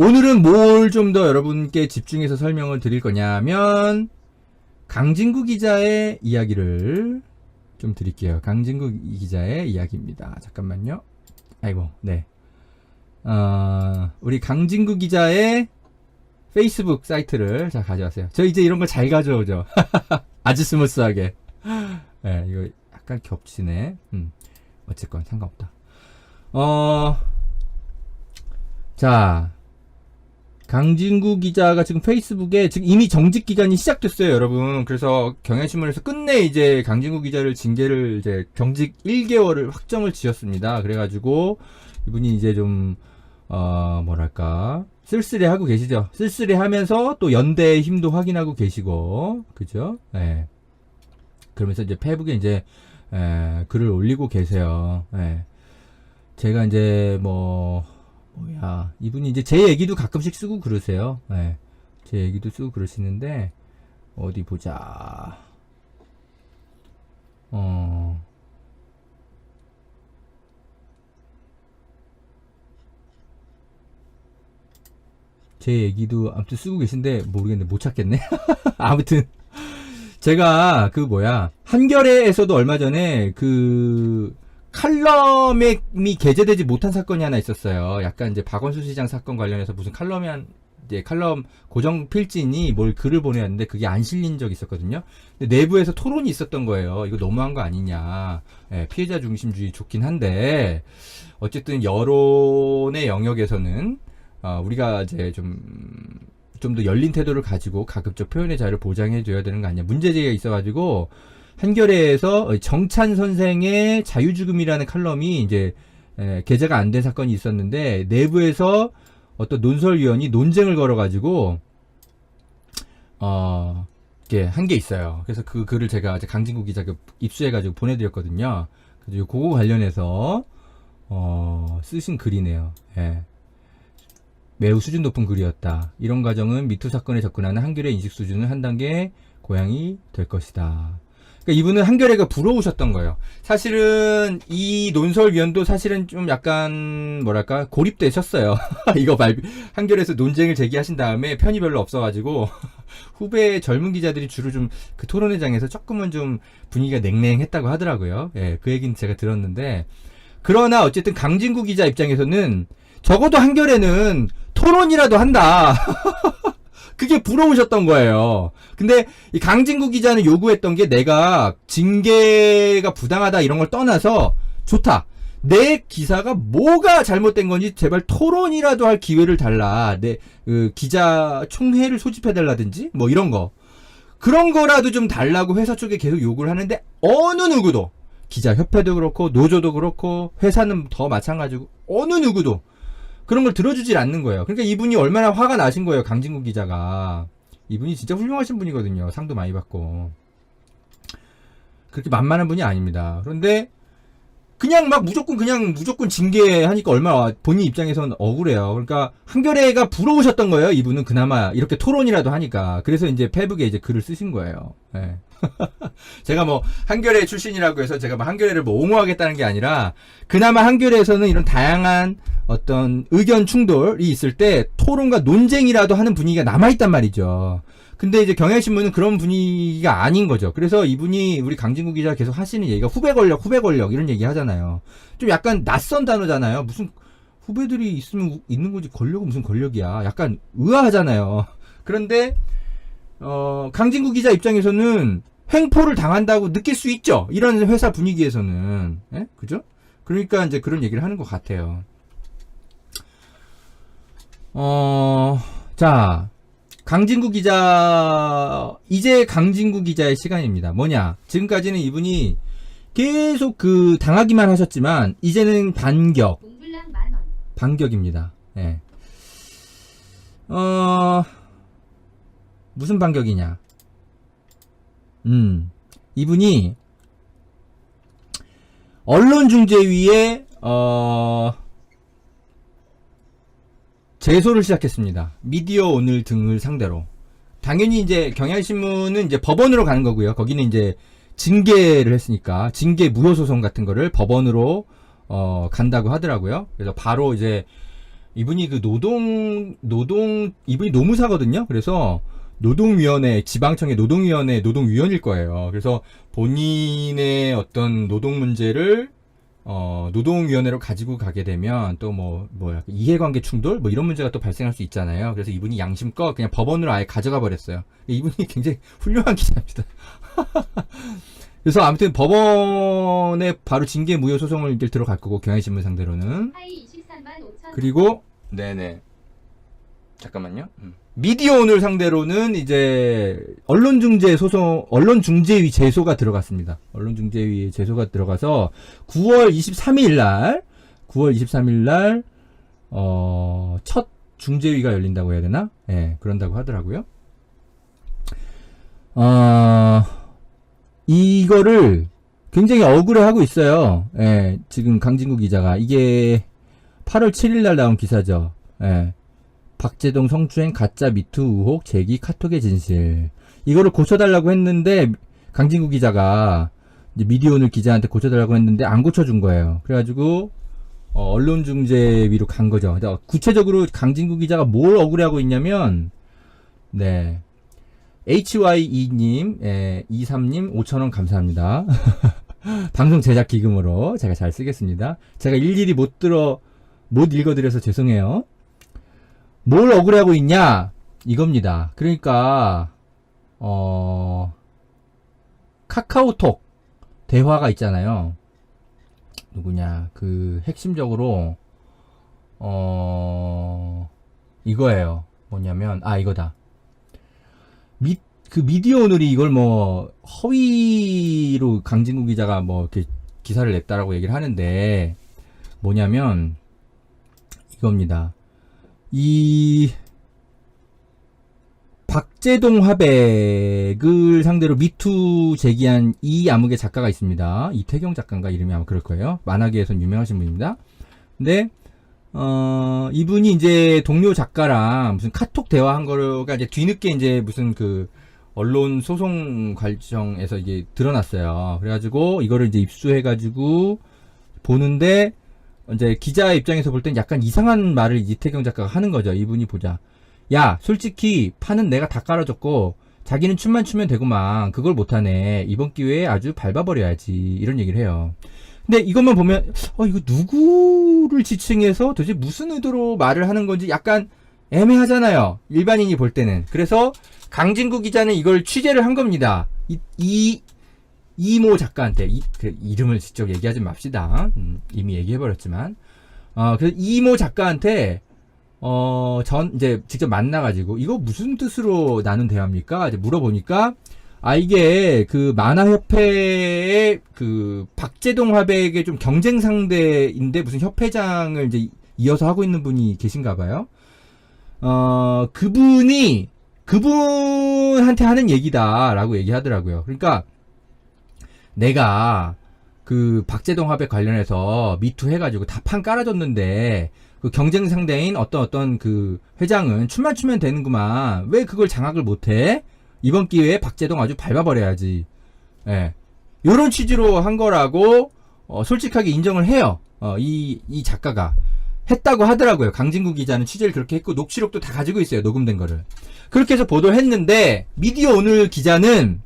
오늘은 뭘 좀 더 여러분께 집중해서 설명을 드릴 거냐면 강진구 기자의 이야기를 좀 드릴게요. 강진구 기자의 이야기입니다. 잠깐만요. 아이고, 네. 어, 우리 강진구 기자의 페이스북 사이트를 자 가져왔어요. 저 이제 이런 걸 잘 가져오죠. 아주 스무스하게. 네, 이거 약간 겹치네. 음, 어쨌건 상관없다. 어, 자, 강진구 기자가 지금 페이스북에 지금 이미 정직 기간이 시작됐어요, 여러분. 그래서 경향신문에서 끝내 이제 강진구 기자를 징계를 이제 경직 1개월을 확정을 지었습니다. 그래가지고 이분이 이제 좀 어, 뭐랄까 쓸쓸해 하고 계시죠. 쓸쓸해 하면서 또 연대의 힘도 확인하고 계시고, 그죠? 예. 그러면서 이제 페이북에 이제 에, 글을 올리고 계세요. 예. 제가 이제 뭐 뭐야 이분이 이제 제 얘기도 가끔씩 쓰고 그러세요. 예. 제 얘기도 쓰고 그러시는데 어디 보자. 어. 제 얘기도 아무튼 쓰고 계신데 모르겠네 못 찾겠네. 아무튼 제가 그 뭐야 한겨레에서도 얼마 전에 그 칼럼이 게재되지 못한 사건이 하나 있었어요. 약간 이제 박원순 시장 사건 관련해서 무슨 칼럼이 한 이제 칼럼 고정 필진이 뭘 글을 보내왔는데 그게 안 실린 적이 있었거든요. 근데 내부에서 토론이 있었던 거예요. 이거 너무한 거 아니냐. 예, 피해자 중심주의 좋긴 한데 어쨌든 여론의 영역에서는 어, 우리가 이제 좀 좀 더 열린 태도를 가지고 가급적 표현의 자유를 보장해 줘야 되는 거 아니냐 문제제기가 있어가지고 한겨레에서 정찬 선생의 자유죽음이라는 칼럼이 이제 에, 게재가 안 된 사건이 있었는데 내부에서 어떤 논설위원이 논쟁을 걸어가지고 어 이게 한 게 있어요. 그래서 그 글을 제가 이제 강진구 기자가 입수해가지고 보내드렸거든요. 그래서 그거 관련해서 어 쓰신 글이네요. 예. 매우 수준 높은 글이었다. 이런 과정은 미투 사건에 접근하는 한결의 인식 수준을 한 단계 고양이 될 것이다. 그러니까 이분은 한결에가 부러우셨던 거예요. 사실은 이 논설위원도 사실은 좀 약간 뭐랄까 고립되셨어요. 이거 말 한결에서 논쟁을 제기하신 다음에 편이 별로 없어가지고 후배 젊은 기자들이 주로 좀 그 토론회장에서 조금은 좀 분위기가 냉랭했다고 하더라고요. 예, 그 얘기는 제가 들었는데 그러나 어쨌든 강진구 기자 입장에서는 적어도 한결에는 토론이라도 한다. 그게 부러우셨던 거예요. 근데 이 강진구 기자는 요구했던 게 내가 징계가 부당하다 이런 걸 떠나서 좋다. 내 기사가 뭐가 잘못된 건지 제발 토론이라도 할 기회를 달라. 내 그, 기자 총회를 소집해 달라든지 뭐 이런 거. 그런 거라도 좀 달라고 회사 쪽에 계속 요구를 하는데 어느 누구도 기자 협회도 그렇고 노조도 그렇고 회사는 더 마찬가지고 어느 누구도 그런 걸 들어주질 않는 거예요. 그러니까 이분이 얼마나 화가 나신 거예요. 강진구 기자가. 이분이 진짜 훌륭하신 분이거든요. 상도 많이 받고. 그렇게 만만한 분이 아닙니다. 그런데 그냥 막 무조건 그냥 무조건 징계하니까 얼마나 본인 입장에서는 억울해요. 그러니까 한겨레가 부러우셨던 거예요. 이분은 그나마 이렇게 토론이라도 하니까. 그래서 이제 페북에 이제 글을 쓰신 거예요. 예. 제가 뭐 한겨레 출신이라고 해서 제가 뭐 한겨레를 뭐 옹호하겠다는 게 아니라 그나마 한겨레에서는 이런 다양한 어떤 의견 충돌이 있을 때 토론과 논쟁이라도 하는 분위기가 남아있단 말이죠. 근데 이제 경향신문은 그런 분위기가 아닌 거죠. 그래서 이분이 우리 강진구 기자 계속 하시는 얘기가 후배 권력, 후배 권력 이런 얘기 하잖아요. 좀 약간 낯선 단어잖아요. 무슨 후배들이 있으면 있는 거지 권력은 무슨 권력이야. 약간 의아하잖아요. 그런데 어, 강진구 기자 입장에서는 횡포를 당한다고 느낄 수 있죠. 이런 회사 분위기에서는. 예? 그죠? 그러니까 이제 그런 얘기를 하는 것 같아요. 어, 자, 강진구 기자, 이제 강진구 기자의 시간입니다. 뭐냐? 지금까지는 이분이 계속 그 당하기만 하셨지만, 이제는 반격. 반격입니다. 예. 어, 무슨 반격이냐? 음, 이분이 언론중재위에 어 제소를 시작했습니다. 미디어 오늘 등을 상대로. 당연히 이제 경향신문은 이제 법원으로 가는 거고요. 거기는 이제 징계를 했으니까 징계 무효 소송 같은 거를 법원으로 어 간다고 하더라고요. 그래서 바로 이제 이분이 그 노동 노동 이분이 노무사거든요. 그래서 노동위원회 지방청의 노동위원회 노동위원일 거예요. 그래서 본인의 어떤 노동 문제를 어, 노동위원회로 가지고 가게 되면 또 뭐, 뭐, 이해관계 충돌? 뭐 이런 문제가 또 발생할 수 있잖아요. 그래서 이분이 양심껏 그냥 법원으로 아예 가져가 버렸어요. 이분이 굉장히 훌륭한 기자입니다. 그래서 아무튼 법원에 바로 징계 무효 소송을 이제 들어갈 거고, 경향신문 상대로는. 하이 23만 5천 그리고, 네네. 잠깐만요. 음. 미디어 오늘 상대로는 이제 언론중재 소송, 언론중재위 제소가 들어갔습니다. 언론중재위 제소가 들어가서 9월 23일 날, 9월 23일 날, 어, 첫 중재위가 열린다고 해야 되나? 예, 네, 그런다고 하더라고요. 어, 이거를 굉장히 억울해 하고 있어요. 예, 지금 강진구 기자가. 이게 8월 7일 날 나온 기사죠. 예. 박재동 성추행 가짜 미투 의혹 제기 카톡의 진실. 이거를 고쳐달라고 했는데 강진구 기자가 미디어오늘 기자한테 고쳐달라고 했는데 안 고쳐준 거예요. 그래가지고 어, 언론중재위로 간 거죠. 구체적으로 강진구 기자가 뭘 억울해하고 있냐면 네 HY2님, 예, 23님 5천원 감사합니다. 방송 제작 기금으로 제가 잘 쓰겠습니다. 제가 일일이 못 들어 못 읽어드려서 죄송해요. 뭘 억울해하고 있냐? 이겁니다. 그러니까, 어, 카카오톡 대화가 있잖아요. 누구냐, 그, 핵심적으로, 어, 이거예요. 뭐냐면, 아, 이거다. 미, 그 미디어 오늘이 이걸 뭐, 허위로 강진구 기자가 뭐, 이렇게 기사를 냈다라고 얘기를 하는데, 뭐냐면, 이겁니다. 이 박재동 화백을 상대로 미투 제기한 이 암흑의 작가가 있습니다. 이태경 작가인가 이름이 아마 그럴 거예요. 만화계에선 유명하신 분입니다. 근데 어 이분이 이제 동료 작가랑 무슨 카톡 대화한 거가 이제 뒤늦게 이제 무슨 그 언론 소송 과정에서 이게 드러났어요. 그래가지고 이거를 이제 입수해가지고 보는데 이제 기자 입장에서 볼 땐 약간 이상한 말을 이태경 작가가 하는 거죠. 이분이 보자. 야, 솔직히 판은 내가 다 깔아줬고 자기는 춤만 추면 되고만 그걸 못하네. 이번 기회에 아주 밟아버려야지. 이런 얘기를 해요. 근데 이것만 보면 어 이거 누구를 지칭해서 도대체 무슨 의도로 말을 하는 건지 약간 애매하잖아요. 일반인이 볼 때는. 그래서 강진구 기자는 이걸 취재를 한 겁니다. 이, 이 이모 작가한테 이, 그 이름을 직접 얘기하지 맙시다. 음, 이미 얘기해버렸지만 어, 그래서 이모 작가한테 어, 전 이제 직접 만나가지고 이거 무슨 뜻으로 나눈 대화입니까? 이제 물어보니까 아 이게 그 만화협회의 그 박재동 화백의 좀 경쟁 상대인데 무슨 협회장을 이제 이어서 하고 있는 분이 계신가 봐요. 어, 그분이 그분한테 하는 얘기다라고 얘기하더라고요. 그러니까 내가 그 박재동 화백 관련해서 미투 해가지고 다 판 깔아줬는데 그 경쟁 상대인 어떤 어떤 그 회장은 춤만 추면 되는구만 왜 그걸 장악을 못해? 이번 기회에 박재동 아주 밟아버려야지. 예. 요런 취지로 한 거라고 어, 솔직하게 인정을 해요. 어, 이, 이 작가가. 했다고 하더라고요. 강진구 기자는 취재를 그렇게 했고 녹취록도 다 가지고 있어요. 녹음된 거를. 그렇게 해서 보도를 했는데 미디어 오늘 기자는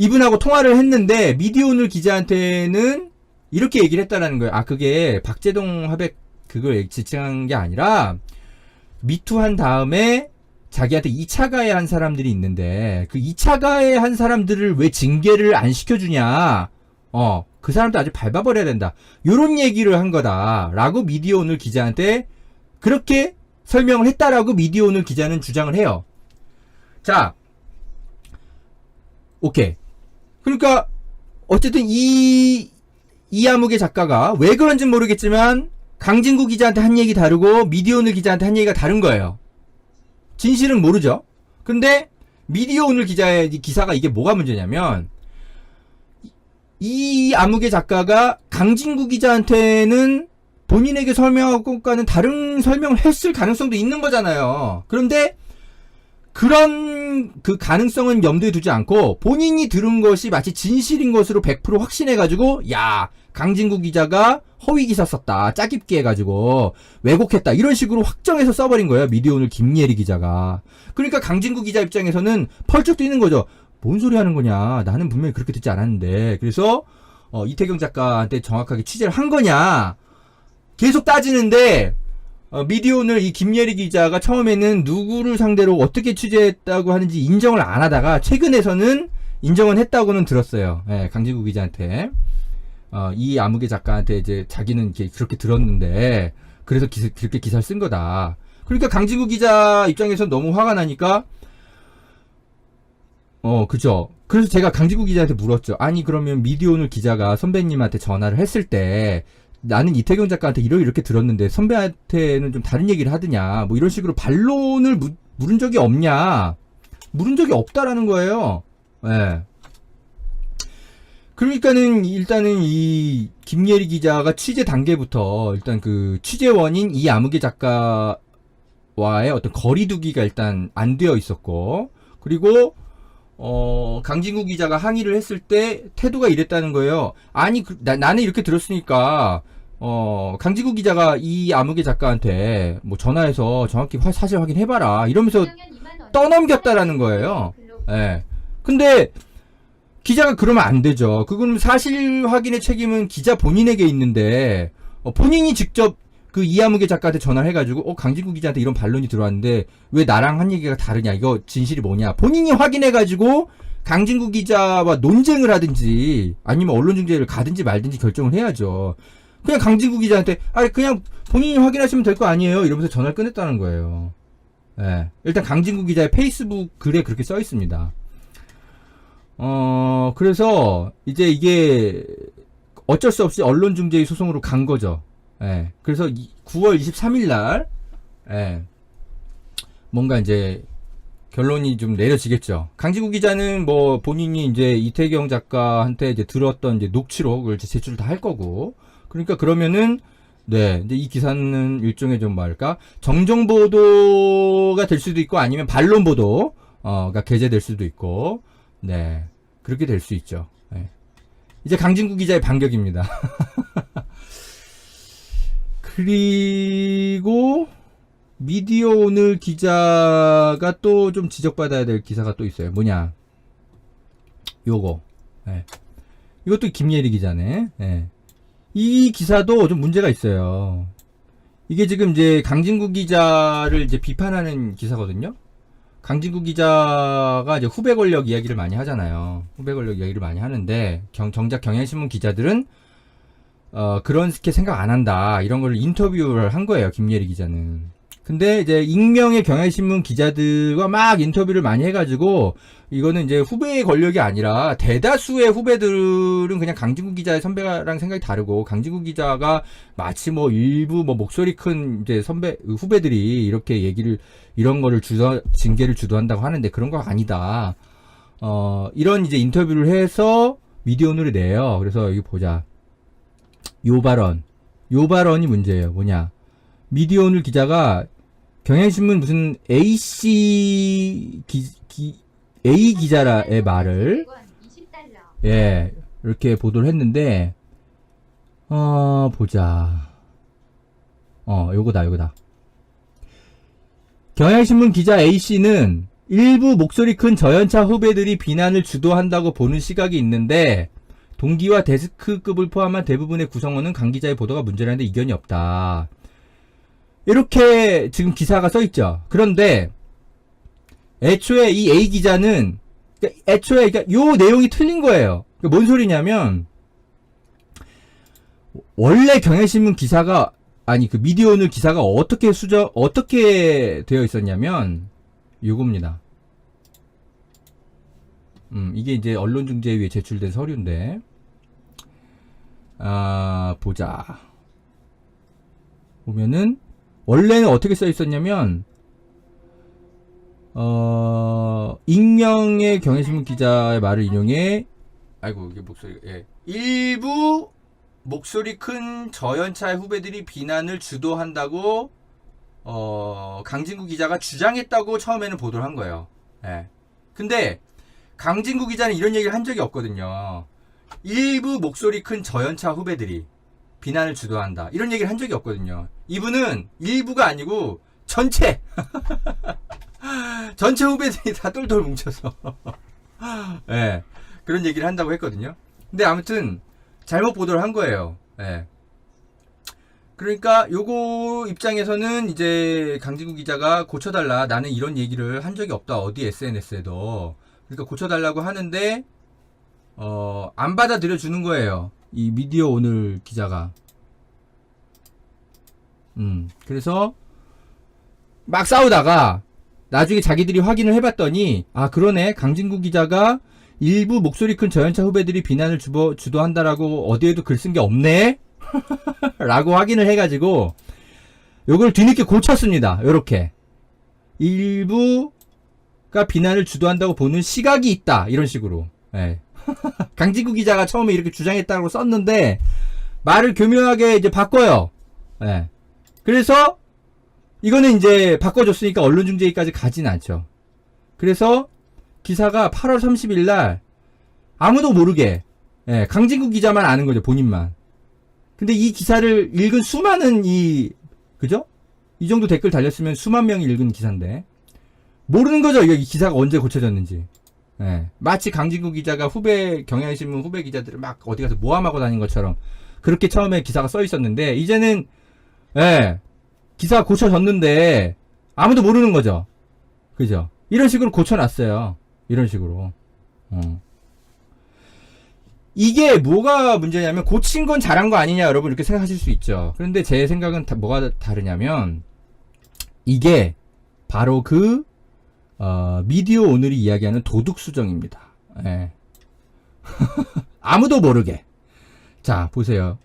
이분하고 통화를 했는데 미디어 오늘 기자한테는 이렇게 얘기를 했다라는 거예요. 아 그게 박재동 화백 그걸 지칭한 게 아니라 미투 한 다음에 자기한테 2차 가해 한 사람들이 있는데 그 2차 가해 한 사람들을 왜 징계를 안 시켜주냐. 어 그 사람도 아주 밟아버려야 된다. 요런 얘기를 한 거다 라고 미디어 오늘 기자한테 그렇게 설명을 했다라고 미디어 오늘 기자는 주장을 해요. 자 오케이 그러니까 어쨌든 이 이아무개 작가가 왜 그런지 모르겠지만 강진구 기자한테 한 얘기 다르고 미디어오늘 기자한테 한 얘기가 다른 거예요. 진실은 모르죠. 근데 미디어오늘 기자의 기사가 이게 뭐가 문제냐면 이 아무개 작가가 강진구 기자한테는 본인에게 설명하고과는 다른 설명을 했을 가능성도 있는 거잖아요. 그런데 그런 그 가능성은 염두에 두지 않고 본인이 들은 것이 마치 진실인 것으로 100% 확신해가지고 야 강진구 기자가 허위 기사 썼다 짜깁기 해가지고 왜곡했다 이런 식으로 확정해서 써버린 거예요 미디어 오늘 김예리 기자가. 그러니까 강진구 기자 입장에서는 펄쩍 뛰는 거죠. 뭔 소리 하는 거냐? 나는 분명히 그렇게 듣지 않았는데. 그래서 어, 이태경 작가한테 정확하게 취재를 한 거냐? 계속 따지는데 어, 미디어오늘 이 김예리 기자가 처음에는 누구를 상대로 어떻게 취재했다고 하는지 인정을 안 하다가 최근에서는 인정은 했다고는 들었어요. 예, 강진구 기자한테. 어, 이 아무개 작가한테 이제 자기는 이렇게 그렇게 들었는데 그래서 기사, 그렇게 기사를 쓴 거다. 그러니까 강진구 기자 입장에서 너무 화가 나니까 어, 그죠. 그래서 제가 강진구 기자한테 물었죠. 아니, 그러면 미디어오늘 기자가 선배님한테 전화를 했을 때, 나는 이태경 작가한테 이렇게 이렇게 들었는데, 선배한테는 좀 다른 얘기를 하드냐, 뭐 이런 식으로 반론을 무- 물은 적이 없냐, 물은 적이 없다라는 거예요. 예. 그러니까는 일단은 이 김예리 기자가 취재 단계부터 일단 그 취재원인 이 아무개 작가와의 어떤 거리두기가 일단 안 되어 있었고 그리고 어, 강진구 기자가 항의를 했을 때 태도가 이랬다는 거예요. 아니, 그, 나, 나는 이렇게 들었으니까, 어, 강진구 기자가 이 아무개 작가한테 뭐 전화해서 정확히 화- 사실 확인해봐라. 이러면서, 떠넘겼다라는 거예요. 예. 근데, 기자가 그러면 안 되죠. 그건 사실 확인의 책임은 기자 본인에게 있는데, 어, 본인이 직접 그 이아무개 작가한테 전화를 해가지고, 어, 강진구 기자한테 이런 반론이 들어왔는데, 왜 나랑 한 얘기가 다르냐, 이거 진실이 뭐냐. 본인이 확인해가지고, 강진구 기자와 논쟁을 하든지, 아니면 언론중재를 가든지 말든지 결정을 해야죠. 그냥 강진구 기자한테, 아 그냥 본인이 확인하시면 될 거 아니에요. 이러면서 전화를 끊었다는 거예요. 예. 일단 강진구 기자의 페이스북 글에 그렇게 써 있습니다. 어, 그래서, 이제 이게, 어쩔 수 없이 언론중재위 소송으로 간 거죠. 예. 그래서 이- 9월 23일 날, 예. 뭔가 이제 결론이 좀 내려지겠죠. 강지구 기자는 뭐 본인이 이제 이태경 작가한테 이제 들었던 이제 녹취록을 이제 제출 다 할 거고. 그러니까 그러면은 네, 이제 이 기사는 일종의 좀 뭐랄까 정정 보도가 될 수도 있고 아니면 반론 보도가 게재될 수도 있고, 네 그렇게 될 수 있죠. 네. 이제 강진구 기자의 반격입니다. 그리고 미디어 오늘 기자가 또 좀 지적받아야 될 기사가 또 있어요. 뭐냐? 요거. 예. 이것도 김예리 기자네. 예. 이 기사도 좀 문제가 있어요. 이게 지금 이제 강진구 기자를 이제 비판하는 기사거든요. 강진구 기자가 이제 후배 권력 이야기를 많이 하잖아요. 후배 권력 이야기를 많이 하는데 경, 정작 경향신문 기자들은 어, 그렇게 생각 안 한다. 이런 걸 인터뷰를 한 거예요. 김예리 기자는. 근데 이제 익명의 경향신문 기자들과 막 인터뷰를 많이 해가지고 이거는 이제 후배의 권력이 아니라 대다수의 후배들은 그냥 강진구 기자의 선배랑 생각이 다르고 강진구 기자가 마치 뭐 일부 뭐 목소리 큰 이제 선배 후배들이 이렇게 얘기를 이런 거를 주도 징계를 주도한다고 하는데 그런 거 아니다. 어 이런 이제 인터뷰를 해서 미디어오늘을 내요. 그래서 여기 보자. 요 발언. 요 발언이 문제예요. 뭐냐. 미디어 오늘 기자가 경향신문 무슨 A씨 기, 기, A 기자라의 말을 예 이렇게 보도를 했는데 어 보자 어 요거다 요거다 경향신문 기자 A씨는 일부 목소리 큰 저연차 후배들이 비난을 주도한다고 보는 시각이 있는데 동기와 데스크급을 포함한 대부분의 구성원은 강 기자의 보도가 문제라는데 이견이 없다. 이렇게 지금 기사가 써 있죠. 그런데 애초에 이 A 기자는 그러니까 애초에 그러니까 요 내용이 틀린 거예요. 그러니까 뭔 소리냐면 원래 경향신문 기사가 아니 그 미디어오늘 기사가 어떻게 수정 어떻게 되어 있었냐면 요겁니다. 음 이게 이제 언론중재위에 제출된 서류인데 아 보자 보면은 원래는 어떻게 써 있었냐면 어 익명의 경향신문 기자의 말을 인용해 아이고 이게 목소리 예 일부 목소리 큰 저연차의 후배들이 비난을 주도한다고 어, 강진구 기자가 주장했다고 처음에는 보도를 한 거예요. 예. 근데 강진구 기자는 이런 얘기를 한 적이 없거든요. 일부 목소리 큰 저연차 후배들이 비난을 주도한다. 이런 얘기를 한 적이 없거든요. 이분은 일부가 아니고 전체 전체 후배들이 다 똘똘 뭉쳐서 예. 그런 얘기를 한다고 했거든요. 근데 아무튼 잘못 보도를 한 거예요. 예. 그러니까 요거 입장에서는 이제 강진구 기자가 고쳐달라 나는 이런 얘기를 한 적이 없다 어디 SNS에도 그러니까 고쳐달라고 하는데 어 안 받아들여 주는 거예요. 이 미디어 오늘 기자가. 음 그래서 막 싸우다가 나중에 자기들이 확인을 해봤더니 아 그러네. 강진구 기자가 일부 목소리 큰 저연차 후배들이 비난을 주보, 주도한다라고 어디에도 글 쓴 게 없네? 라고 확인을 해가지고 요걸 뒤늦게 고쳤습니다. 요렇게. 일부가 비난을 주도한다고 보는 시각이 있다. 이런 식으로. 예. 강진구 기자가 처음에 이렇게 주장했다고 썼는데 말을 교묘하게 이제 바꿔요. 예. 그래서 이거는 이제 바꿔줬으니까 언론중재위까지 가진 않죠. 그래서 기사가 8월 30일 날 아무도 모르게 예, 강진구 기자만 아는 거죠 본인만. 근데 이 기사를 읽은 수많은 이 그죠? 이 정도 댓글 달렸으면 수만 명이 읽은 기사인데 모르는 거죠. 이 기사가 언제 고쳐졌는지. 예. 마치 강진구 기자가 후배 경향신문 후배 기자들을 막 어디 가서 모함하고 다닌 것처럼 그렇게 처음에 기사가 써 있었는데 이제는 예. 기사가 고쳐졌는데 아무도 모르는 거죠. 그죠? 이런 식으로 고쳐놨어요. 이런 식으로. 어. 이게 뭐가 문제냐면 고친 건 잘한 거 아니냐 여러분 이렇게 생각하실 수 있죠. 그런데 제 생각은 다- 뭐가 다르냐면 이게 바로 그 어, 미디어 오늘이 이야기하는 도둑 수정입니다. 예. 아무도 모르게. 자 보세요.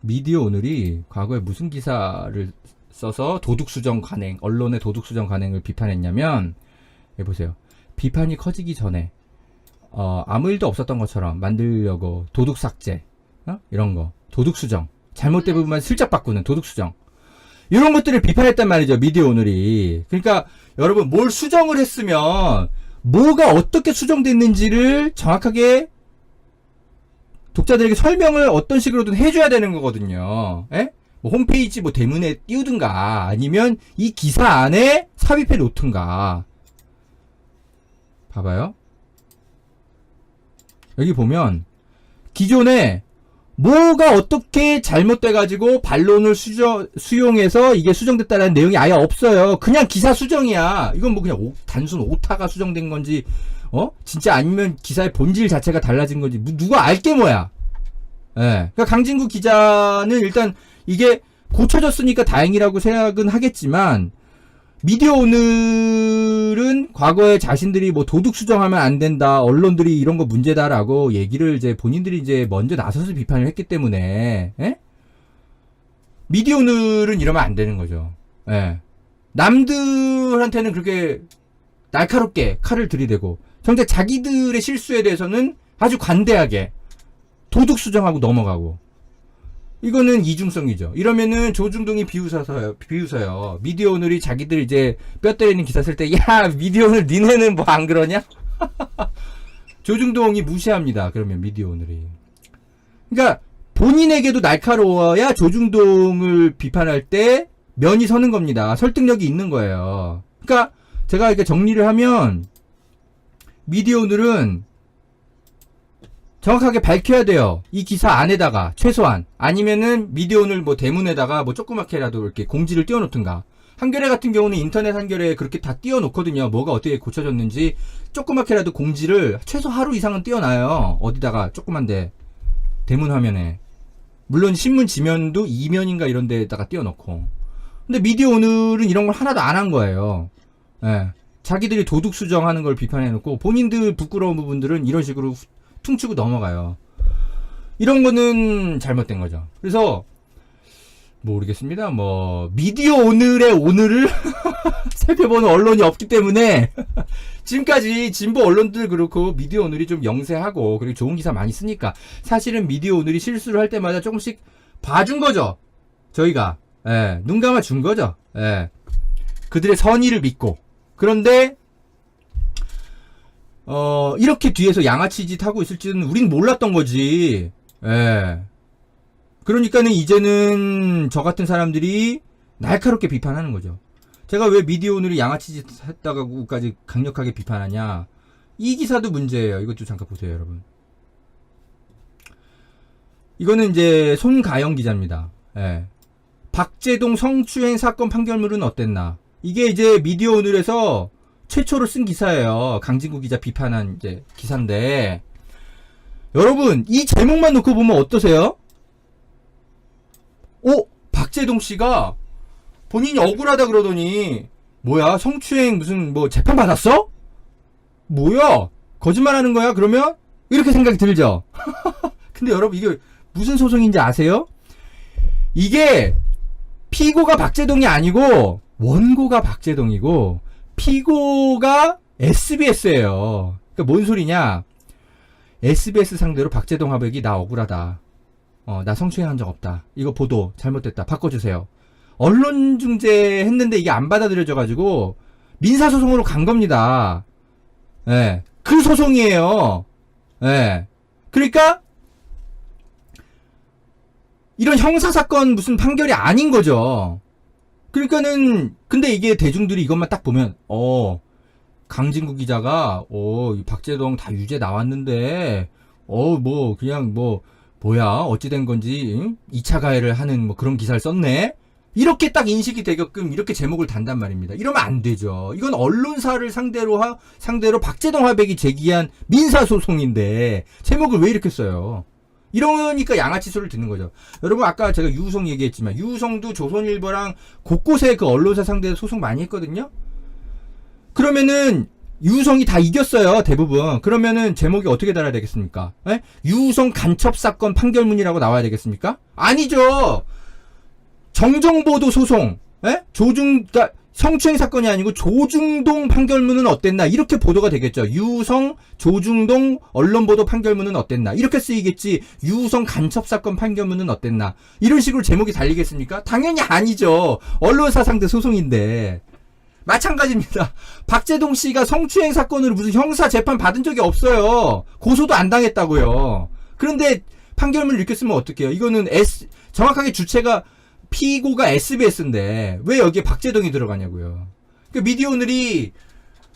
미디어 오늘이 과거에 무슨 기사를 써서 도둑 수정 관행, 언론의 도둑 수정 관행을 비판했냐면 예, 보세요. 비판이 커지기 전에 어, 아무 일도 없었던 것처럼 만들려고 도둑 삭제, 어? 이런 거, 도둑 수정, 잘못된 부분만 슬쩍 바꾸는 도둑 수정. 이런 것들을 비판했단 말이죠, 미디어 오늘이. 그러니까, 여러분, 뭘 수정을 했으면, 뭐가 어떻게 수정됐는지를 정확하게 독자들에게 설명을 어떤 식으로든 해줘야 되는 거거든요. 예? 뭐 홈페이지 뭐 대문에 띄우든가, 아니면 이 기사 안에 삽입해 놓든가. 봐봐요. 여기 보면 기존에 뭐가 어떻게 잘못돼가지고 반론을 수저, 수용해서 이게 수정됐다는 내용이 아예 없어요. 그냥 기사 수정이야. 이건 뭐 그냥 오- 단순 오타가 수정된 건지, 어? 진짜 아니면 기사의 본질 자체가 달라진 건지, 뭐 누가 알게 뭐야. 예. 그러니까 강진구 기자는 일단 이게 고쳐졌으니까 다행이라고 생각은 하겠지만, 미디어 오늘은 과거에 자신들이 뭐 도둑 수정하면 안 된다, 언론들이 이런 거 문제다라고 얘기를 이제 본인들이 이제 먼저 나서서 비판을 했기 때문에, 예? 미디어 오늘은 이러면 안 되는 거죠. 예. 남들한테는 그렇게 날카롭게 칼을 들이대고, 정작 자기들의 실수에 대해서는 아주 관대하게 도둑 수정하고 넘어가고, 이거는 이중성이죠. 이러면은 조중동이 비웃어서요. 비웃어요. 미디어 오늘이 자기들 이제 뼈 때리는 기사 쓸 때, 야, 미디어 오늘 니네는 뭐 안 그러냐? 조중동이 무시합니다. 그러면 미디어 오늘이. 그러니까 본인에게도 날카로워야 조중동을 비판할 때 면이 서는 겁니다. 설득력이 있는 거예요. 그러니까 제가 이렇게 정리를 하면 미디어 오늘은 정확하게 밝혀야 돼요. 이 기사 안에다가 최소한 아니면은 미디어 오늘 뭐 대문에다가 뭐 조그맣게라도 이렇게 공지를 띄워놓든가. 한겨레 같은 경우는 인터넷 한겨레에 그렇게 다 띄워놓거든요. 뭐가 어떻게 고쳐졌는지 조그맣게라도 공지를 최소 하루 이상은 띄워놔요. 어디다가 조그만데 대문 화면에. 물론 신문 지면도 이면인가 이런 데다가 띄워놓고. 근데 미디어 오늘은 이런 걸 하나도 안 한 거예요. 예. 자기들이 도둑 수정하는 걸 비판해놓고 본인들 부끄러운 부분들은 이런 식으로 후- 퉁치고 넘어가요. 이런 거는 잘못된 거죠. 그래서 모르겠습니다. 뭐 미디어 오늘의 오늘을 살펴보는 언론이 없기 때문에 지금까지 진보 언론들 그렇고 미디어 오늘이 좀 영세하고 그리고 좋은 기사 많이 쓰니까 사실은 미디어 오늘이 실수를 할 때마다 조금씩 봐준 거죠. 저희가 예, 눈 감아 준 거죠. 예. 그들의 선의를 믿고 그런데 어 이렇게 뒤에서 양아치 짓 하고 있을 줄은 우린 몰랐던 거지. 예. 그러니까는 이제는 저 같은 사람들이 날카롭게 비판하는 거죠. 제가 왜 미디어 오늘이 양아치 짓 했다고까지 강력하게 비판하냐? 이 기사도 문제예요. 이것 좀 잠깐 보세요, 여러분. 이거는 이제 손가영 기자입니다. 예. 박재동 성추행 사건 판결문은 어땠나? 이게 이제 미디어 오늘에서 최초로 쓴 기사예요. 강진구 기자 비판한 이제 기사인데 여러분 이 제목만 놓고 보면 어떠세요? 오 박재동 씨가 본인이 억울하다 그러더니 뭐야 성추행 무슨 뭐 재판 받았어? 뭐야 거짓말하는 거야? 그러면 이렇게 생각이 들죠. 근데 여러분 이게 무슨 소송인지 아세요? 이게 피고가 박재동이 아니고 원고가 박재동이고 피고가 SBS예요. 그러니까 뭔 소리냐? SBS 상대로 박재동 화백이 나 억울하다. 어, 나 성추행한 적 없다. 이거 보도 잘못됐다. 바꿔주세요. 언론 중재 했는데 이게 안 받아들여져 가지고 민사 소송으로 간 겁니다. 예. 그 소송이에요. 예. 그러니까 이런 형사 사건 무슨 판결이 아닌 거죠. 그러니까는 근데 이게 대중들이 이것만 딱 보면 어 강진구 기자가 어이 박재동 다 유죄 나왔는데 어 뭐 그냥 뭐 뭐야 어찌 된 건지 응? 2차 가해를 하는 뭐 그런 기사를 썼네. 이렇게 딱 인식이 되게끔 이렇게 제목을 단단 말입니다. 이러면 안 되죠. 이건 언론사를 상대로 하, 상대로 박재동 화백이 제기한 민사 소송인데 제목을 왜 이렇게 써요? 이러니까 양아치 소리를 듣는 거죠. 여러분 아까 제가 유우성 얘기했지만 유우성도 조선일보랑 곳곳에 그 언론사 상대로 소송 많이 했거든요. 그러면은 유우성이 다 이겼어요 대부분. 그러면은 제목이 어떻게 달아야 되겠습니까? 에? 유우성 간첩 사건 판결문이라고 나와야 되겠습니까? 아니죠. 정정보도 소송, 에? 조중, 그러니까 성추행 사건이 아니고 조중동 판결문은 어땠나 이렇게 보도가 되겠죠. 유성 조중동 언론 보도 판결문은 어땠나 이렇게 쓰이겠지. 유성 간첩 사건 판결문은 어땠나 이런 식으로 제목이 달리겠습니까? 당연히 아니죠. 언론사 상대 소송인데 마찬가지입니다. 박재동 씨가 성추행 사건으로 무슨 형사 재판 받은 적이 없어요. 고소도 안 당했다고요. 그런데 판결문을 쓰면 어떡해요? 이거는 S 정확하게 주체가 피고가 SBS인데 왜 여기에 박재동이 들어가냐고요. 그 미디어 오늘이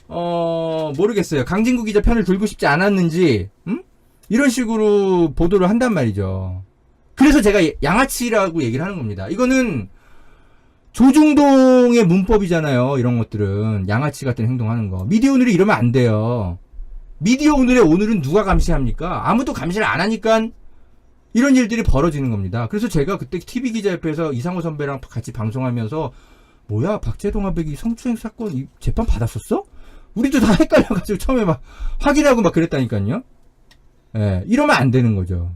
어 모르겠어요. 강진구 기자 편을 들고 싶지 않았는지 음? 이런 식으로 보도를 한단 말이죠. 그래서 제가 양아치라고 얘기를 하는 겁니다. 이거는 조중동의 문법이잖아요. 이런 것들은 양아치 같은 행동하는 거. 미디어 오늘이 이러면 안 돼요. 미디어 오늘의 오늘은 누가 감시합니까? 아무도 감시를 안 하니까 이런 일들이 벌어지는 겁니다. 그래서 제가 그때 TV 기자협회에서 이상호 선배랑 같이 방송하면서 뭐야 박재동 아백이 성추행 사건 재판 받았었어? 우리도 다 헷갈려가지고 처음에 막 확인하고 막 그랬다니까요. 예, 이러면 안 되는 거죠.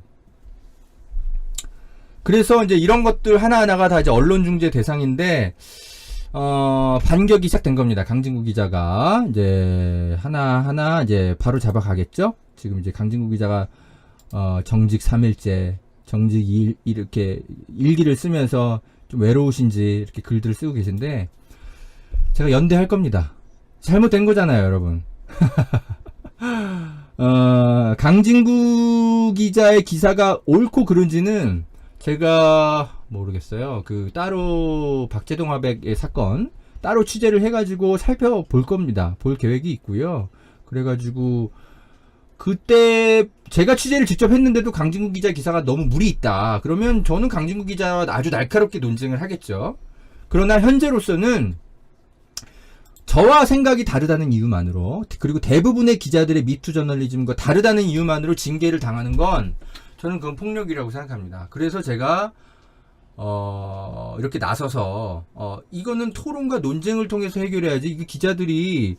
그래서 이제 이런 것들 하나하나가 다 이제 언론 중재 대상인데 어, 반격이 시작된 겁니다. 강진구 기자가 이제 하나하나 이제 바로 잡아가겠죠? 지금 이제 강진구 기자가 어, 정직 3일째, 정직 2일, 이렇게 일기를 쓰면서 좀 외로우신지 이렇게 글들을 쓰고 계신데, 제가 연대할 겁니다. 잘못된 거잖아요, 여러분. 어, 강진구 기자의 기사가 옳고 그른지는 제가 모르겠어요. 그 따로 박재동 화백의 사건 따로 취재를 해가지고 살펴볼 겁니다. 볼 계획이 있고요. 그래가지고 그때 제가 취재를 직접 했는데도 강진구 기자 기사가 너무 무리 있다. 그러면 저는 강진구 기자와 아주 날카롭게 논쟁을 하겠죠. 그러나 현재로서는 저와 생각이 다르다는 이유만으로 그리고 대부분의 기자들의 미투 저널리즘과 다르다는 이유만으로 징계를 당하는 건 저는 그건 폭력이라고 생각합니다. 그래서 제가 어, 이렇게 나서서 어, 이거는 토론과 논쟁을 통해서 해결해야지 이게 기자들이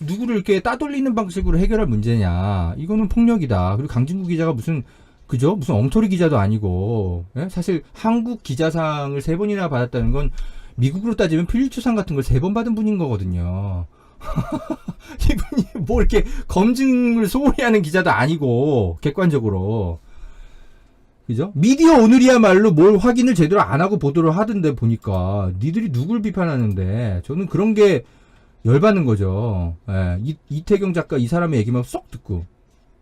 누구를 이렇게 따돌리는 방식으로 해결할 문제냐. 이거는 폭력이다. 그리고 강진구 기자가 무슨 그죠? 무슨 엉터리 기자도 아니고 예? 사실 한국 기자상을 세 번이나 받았다는 건 미국으로 따지면 필리투상 같은 걸 세 번 받은 분인 거거든요. 이분이 뭐 이렇게 검증을 소홀히 하는 기자도 아니고 객관적으로 그죠? 미디어 오늘이야말로 뭘 확인을 제대로 안 하고 보도를 하던데 보니까 니들이 누굴 비판하는데 저는 그런 게 열받는 거죠. 예, 이, 이태경 작가 이 사람의 얘기만 쏙 듣고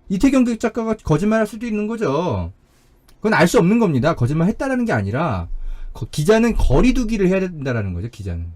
이태경 작가가 거짓말할 수도 있는 거죠. 그건 알 수 없는 겁니다. 거짓말 했다라는 게 아니라 거- 기자는 거리두기를 해야 된다라는 거죠. 기자는